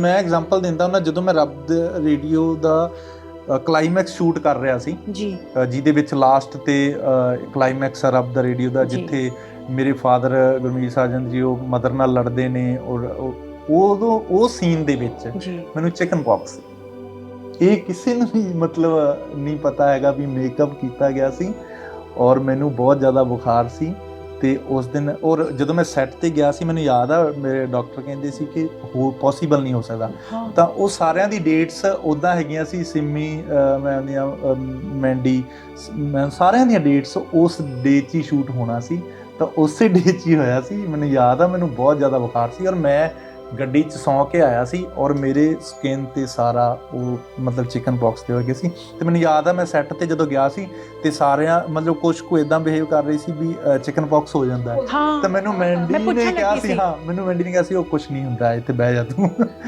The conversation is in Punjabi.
ਮੈਂ ਐਗਜ਼ਾਮਪਲ ਦਿੰਦਾ ਹੁੰਦਾ ਜਦੋਂ ਮੈਂ ਰੱਬ ਦੇ ਰੇਡੀਓ ਦਾ ਕਲਾਈਮੈਕਸ ਸ਼ੂਟ ਕਰ ਰਿਹਾ ਸੀ। ਜੀ। ਜਿਹਦੇ ਵਿੱਚ ਲਾਸਟ ਤੇ ਕਲਾਈਮੈਕਸ ਰੱਬ ਦਾ ਰੇਡੀਓ ਦਾ। ਜਿੱਥੇ ਮੇਰੇ ਫਾਦਰ ਗੁਰਮੀਤ ਸਾਜਨ ਜੀ ਉਹ ਮਦਰ ਨਾਲ ਲੜਦੇ ਨੇ ਔਰ ਉਹ- ਉਦੋਂ ਉਹ ਸੀਨ ਦੇ ਵਿੱਚ ਮੈਨੂੰ ਚਿਕਨ ਪੌਕਸ ਇਹ ਕਿਸੇ ਨੂੰ ਵੀ ਮਤਲਬ ਨਹੀਂ ਪਤਾ ਹੈਗਾ ਵੀ ਮੇਕਅਪ ਕੀਤਾ ਗਿਆ ਸੀ ਔਰ ਮੈਨੂੰ ਬਹੁਤ ਜ਼ਿਆਦਾ ਬੁਖਾਰ ਸੀ। ਤੇ ਉਸ ਦਿਨ ਔਰ ਜਦੋਂ ਮੈਂ ਸੈੱਟ ਤੇ ਗਿਆ ਸੀ ਮੈਨੂੰ ਯਾਦ ਆ ਮੇਰੇ ਡਾਕਟਰ ਕਹਿੰਦੇ ਸੀ ਕਿ ਹੋ ਪੋਸੀਬਲ ਨਹੀਂ ਹੋ ਸਕਦਾ। ਤਾਂ ਉਹ ਸਾਰਿਆਂ ਦੀ ਡੇਟਸ ਉਦਾਂ ਹੈਗੀਆਂ ਸੀ ਸਿੰਮੀ ਮੈਂ ਦੀਆਂ ਅਮ, ਮੈਂਡੀ ਮੈਂ ਸਾਰਿਆਂ ਦੀਆਂ ਡੇਟਸ ਉਸ ਡੇ 'ਚ ਹੀ ਸ਼ੂਟ ਹੋਣਾ ਸੀ। ਤਾਂ ਉਸੇ ਡੇ 'ਚ ਹੀ ਹੋਇਆ ਸੀ। ਮੈਨੂੰ ਯਾਦ ਆ ਮੈਨੂੰ ਬਹੁਤ ਜ਼ਿਆਦਾ ਬੁਖਾਰ ਸੀ ਔਰ ਮੈਂ ਗੱਡੀ 'ਚ ਸੌਂ ਕੇ ਆਇਆ ਸੀ ਔਰ ਮੇਰੇ ਸਕਿਨ ਤੇ ਸਾਰਾ ਉਹ ਮਤਲਬ ਚਿਕਨ ਬਾਕਸ ਦੇ ਹੋ ਗਏ ਸੀ ਤੇ ਮੈਨੂੰ ਯਾਦ ਆ ਮੈਂ ਸੈੱਟ ਤੇ ਜਦੋਂ ਗਿਆ ਸੀ ਤੇ ਸਾਰਿਆਂ ਮਤਲਬ ਕੁਝ ਕੁ ਇਦਾਂ ਬਿਹੇਵ ਕਰ ਰਹੀ ਸੀ ਵੀ ਚਿਕਨ ਬਾਕਸ ਹੋ ਜਾਂਦਾ ਹੈ ਤਾਂ ਮੈਨੂੰ ਮੈਂਡੀ ਨੇ ਕਿਹਾ ਸੀ। ਹਾਂ ਮੈਨੂੰ ਮੈਂਡੀ ਨੇ ਕਿਹਾ ਸੀ ਉਹ ਕੁਝ ਨਹੀਂ ਹੁੰਦਾ ਇੱਥੇ ਬਹਿ ਜਾ ਤੂੰ